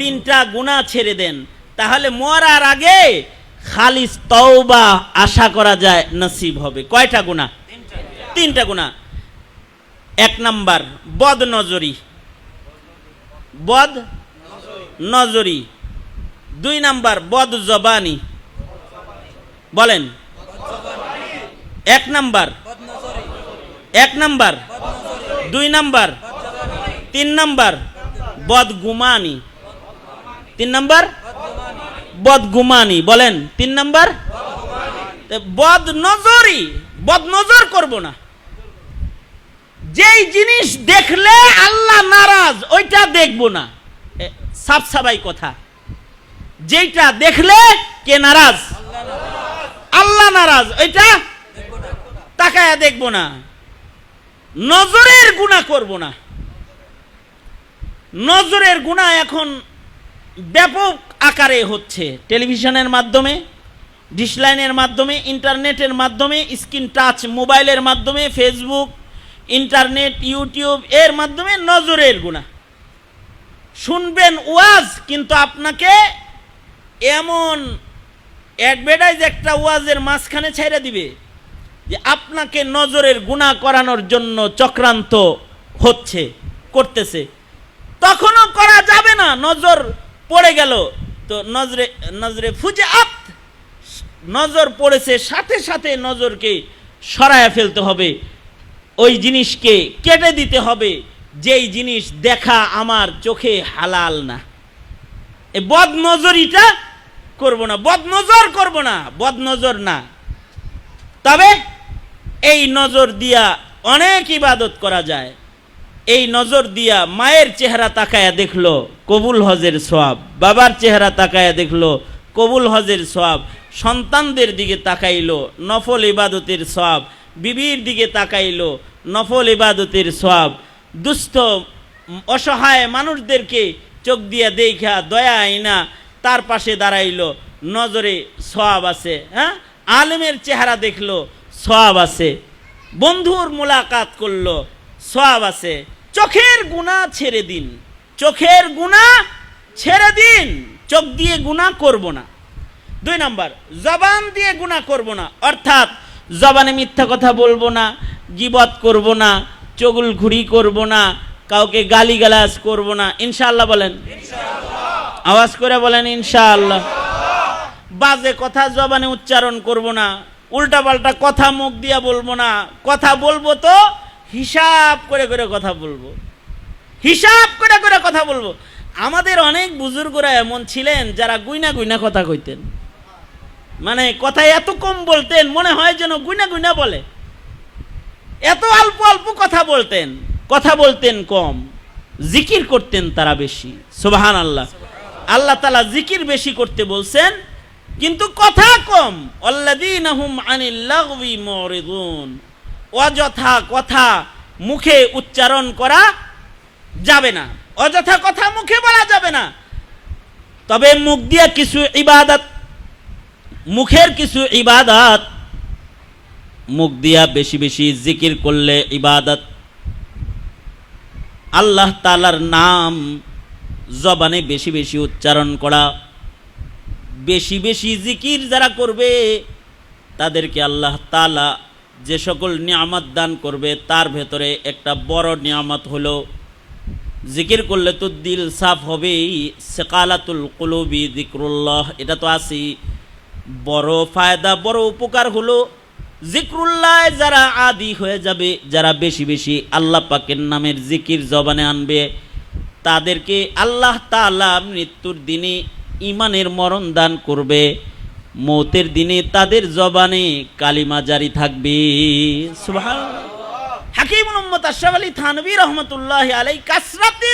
তিনটা গুণা ছেড়ে দেন। তাহলে মরার আগে খালিস তওবা আশা করা যায় নসিব হবে। কয়টা গুণা তিনটা গুণা এক নাম্বার বদ নজরি বদ নজরি দুই নাম্বার বদ জবানি বলেন। এক নাম্বার। এক নাম্বার। দুই নাম্বার। তিন নাম্বার, বদগুমানি। তিন নাম্বার? বদগুমানি। বলেন, তিন নাম্বার? বদ নজরি বদ নজর করব না। যেই জিনিস দেখলে আল্লাহ নারাজ, ওইটা দেখব না। সাফ সাবাই কথা। যেইটা দেখলে কে নারাজ? আল্লাহ নারাজ, ওইটা তাকায়া দেখব না। নজরের গুণা করব না। নজরের গুণা এখন ব্যাপক আকারে হচ্ছে। টেলিভিশনের মাধ্যমে ডিসলাইনের মাধ্যমে, ইন্টারনেটের মাধ্যমে, স্ক্রিন টাচ মোবাইলের মাধ্যমে, ফেসবুক, ইন্টারনেট, ইউটিউব, এর মাধ্যমে নজরের গুণা। শুনবেন ওয়াজ, কিন্তু আপনাকে এমন অ্যাডভার্টাইজ একটা ওয়াজের মাঝখানে ছেড়ে দিবে যে আপনাকে নজরের গুণা করানোর জন্য চক্রান্ত হচ্ছে, করতেছে। তখনও করা যাবে না, নজর পড়ে গেল। তো নজরে নজরে ফুজে আপ নজর পড়েছে, সাথে সাথে নজরকে সরায় ফেলতে হবে। ওই জিনিসকে কেটে দিতে হবে। যেই জিনিস দেখা আমার চোখে হালাল না। এ বদ নজরিটা করব না বদ নজর করব না বদ নজর না। তবে এই নজর দিয়া অনেক ইবাদত করা যায়। এই নজর দিয়া মায়ের চেহারা তাকায়া দেখল কবুল হজের সোয়াব বাবার চেহারা তাকায়া দেখল কবুল হজের সোয়াব সন্তানদের দিকে তাকাইলো নফল ইবাদতের সোয়াব বিবির দিকে তাকাইলো নফল ইবাদতের সোয়াব দুস্থ, অসহায় মানুষদেরকে চোখ দিয়া দেখা দয়া আইনা, তার পাশে দাঁড়াইলো নজরে সোয়াব আছে হ্যাঁ? আলেমের চেহারা দেখল সোয়াব আছে। বন্ধুর মোলাকাত করল সোয়াব আছে। চোখের গুণা ছেড়ে দিন। চোখের গুণা ছেড়ে দিন। চোখ দিয়ে গুণা করব না। দুই নাম্বার জবান দিয়ে গুণা করব না। অর্থাৎ জবানে মিথ্যা কথা বলব না গিবত করব না চগুল ঘুরি করব না কাউকে গালিগালাজ করব না। ইনশাআল্লাহ বলেন? আওয়াজ করে বলেন ইনশাআল্লাহ। বাজে কথা জবানে উচ্চারণ করব না। উল্টাপাল্টা কথা মুখ দিয়া বলব না। কথা বলব তো হিসাব করে করে কথা বলব। হিসাব করে করে কথা বলব। আমাদের অনেক বুজুর্গরা এমন ছিলেন যারা গুইনা গুইনা কথা কইতেন। মানে কথা এত কম বলতেন, মনে হয় যেন গুইনা গুইনা বলে। এত অল্প অল্প কথা বলতেন কথা বলতেন কম। জিকির করতেন তারা বেশি। সুবাহান আল্লাহ আল্লাহ তালা জিকির বেশি করতে বলছেন, কিন্তু কথা কম। অল্লাদিনাহুম আনিল লাগবি মরিদুন। অযথা কথা মুখে উচ্চারণ করা যাবে না। অযথা কথা মুখে বলা যাবে না। তবে মুখ দিয়ে কিছু ইবাদত, মুখের কিছু ইবাদত, মুখ দিয়া বেশি বেশি জিকির করলে ইবাদত। আল্লাহ তালার নাম জবানে বেশি বেশি উচ্চারণ করা। বেশি বেশি জিকির যারা করবে, তাদেরকে আল্লাহ তালা যে সকল নিয়ামত দান করবে, তার ভেতরে একটা বড় নিয়ামত হলো, জিকির করলে তো দিল সাফ হবেই, সেকালাতুল কুলুবি জিক্রুল্লাহ এটা তো আসি বড় ফায়দা, বড় উপকার হলো জিক্রুল্লাহ যারা আদি হয়ে যাবে, যারা বেশি বেশি আল্লাহ পাকের নামের জিকির জবানে আনবে, তাদেরকে আল্লাহ তাআলা মৃত্যুর দিনে ইমানের মরণ দান করবে। মৌতের দিনে তাদের জবানে কালিমা জারি থাকবে। হাকিমুল উম্মত আশরাফ আলী রহমতুল্লাহ কাসরাতে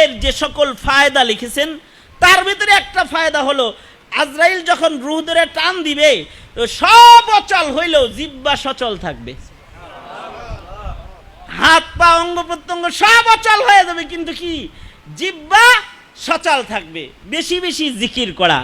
এর যে সকল ফায়দা লিখেছেন, তার ভিতরে একটা ফায়দা আজরাইল যখন টান দিবে, তো সব অচল হইলেও জিব্বা সচল থাকবে। হাত, পা সব অচল হয়ে যাবে, কিন্তু কি? জিব্বা সচল থাকবে। বেশি বেশি জিকির করা।